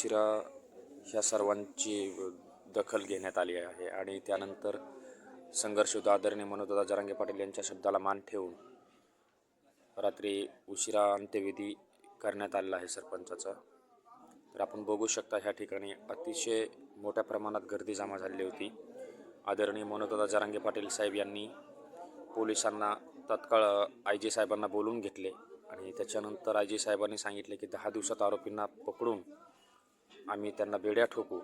उशिरा ह्या सर्वांची दखल घेण्यात आली आहे आणि त्यानंतर संघर्ष आदरणीय मनोजदादा जरांगे पाटील यांच्या शब्दाला मान ठेवून रात्री उशिरा अंत्यविधी करण्यात आलेला आहे सरपंचाचा. तर आपण बघू शकता ह्या ठिकाणी अतिशय मोठ्या प्रमाणात गर्दी जमा झालेली होती. आदरणीय मनोजदादा जरांगे पाटील साहेब यांनी पोलिसांना तत्काळ आय जी साहेबांना बोलून घेतले आणि त्याच्यानंतर आय जी साहेबांनी सांगितले की दहा दिवसात आरोपींना पकडून आम्ही त्यांना बेड्या ठोकू.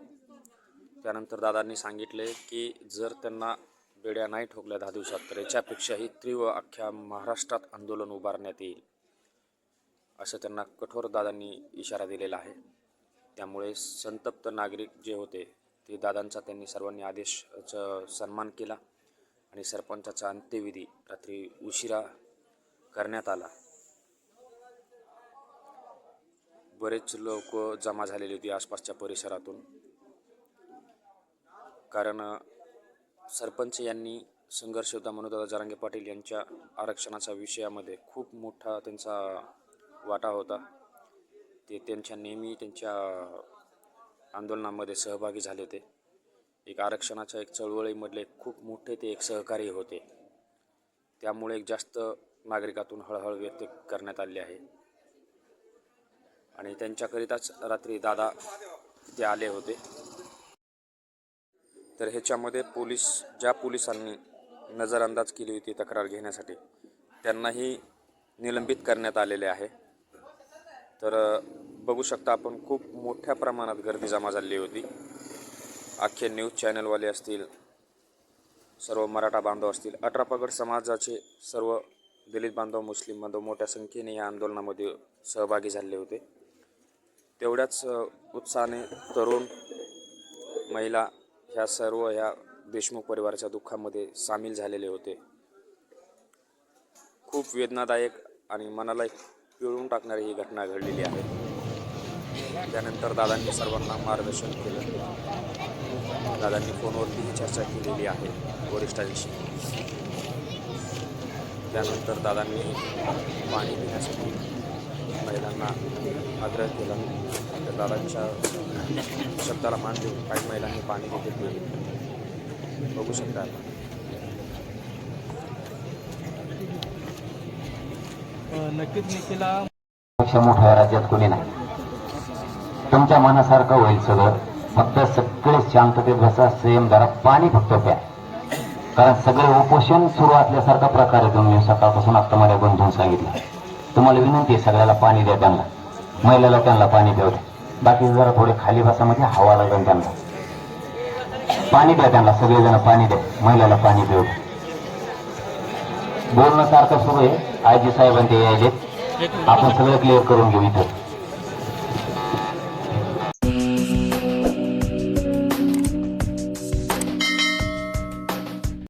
त्यानंतर दादांनी सांगितले की जर त्यांना बेड्या नाही ठोकल्या दहा दिवसात तर याच्यापेक्षाही तीव्र अख्ख्या महाराष्ट्रात आंदोलन उभारण्यात येईल असं त्यांना कठोर दादांनी इशारा दिलेला आहे. त्यामुळे संतप्त नागरिक जे होते ते दादांचा त्यांनी सर्वांनी आदेशचं सन्मान केला आणि सरपंचाचा अंत्यविधी रात्री उशिरा करण्यात आला. बरेच लोक जमा झालेली होती आसपासच्या परिसरातून. कारण सरपंच यांनी संघर्ष होता मनोदादा जरांगे पाटील यांच्या आरक्षणाच्या विषयामध्ये खूप मोठा त्यांचा वाटा होता. ते त्यांच्या नेहमी त्यांच्या आंदोलनामध्ये सहभागी झाले होते. एक आरक्षणाच्या एक चळवळीमधले खूप मोठे ते एक सहकारी होते. त्यामुळे एक जास्त नागरिकातून हळहळ व्यक्त करण्यात आली आहे. आणि त्यांच्याकरिताच रात्री दादा ते आले होते. तर ह्याच्यामध्ये पोलीस ज्या पोलिसांनी नजरअंदाज केली होती तक्रार घेण्यासाठी त्यांनाही निलंबित करण्यात आलेले आहे. तर बघू शकता आपण खूप मोठ्या प्रमाणात गर्दी जमा झालेली होती. अख्खे न्यूज चॅनलवाले असतील सर्व मराठा बांधव असतील अठरा पगड समाजाचे सर्व दलित बांधव मुस्लिम बांधव मोठ्या संख्येने या आंदोलनामध्ये सहभागी झाले होते. तेवढ्याच उत्साहाने तरुण महिला ह्या सर्व ह्या देशमुख परिवाराच्या दुःखामध्ये सामील झालेले होते. खूप वेदनादायक आणि मनाला एक पिळून टाकणारी ही घटना घडलेली आहे. त्यानंतर दादांनी सर्वांना मार्गदर्शन केलं. दादांनी फोनवरतीही चर्चा केलेली आहे वरिष्ठांशी. त्यानंतर दादांनी पाणी पिण्यासाठी महिलांना आग्रह केला. तर दादांच्या शब्दाला मान देऊन काही महिलांनी पाणी देखील पिले बघू शकता आपण. नक्कीच निखिला. पेक्षा मोठ्या राज्यात कोणी नाही. तुमच्या मनासारखं होईल सगळं. फक्त सगळे शांततेत बसा संयम जरा पाणी फक्त प्या. कारण सगळे उपोषण सुरू असल्यासारखा प्रकार आहे. तुम्ही सकाळपासून आता मला बंधून सांगितलं. तुम्हाला विनंती आहे सगळ्याला पाणी द्या त्यांना. महिला त्यांना पाणी द्या. बाकी जरा थोडे खाली भासामध्ये म्हणजे हवा लागेल त्यांना. पाणी द्या त्यांना सगळेजण पाणी द्या. महिलाला पाणी देऊ बोलणं सारखं सुरू आहे. आयजी साहेबांचे यायचे आपण सगळं क्लिअर करून घेऊ इथं.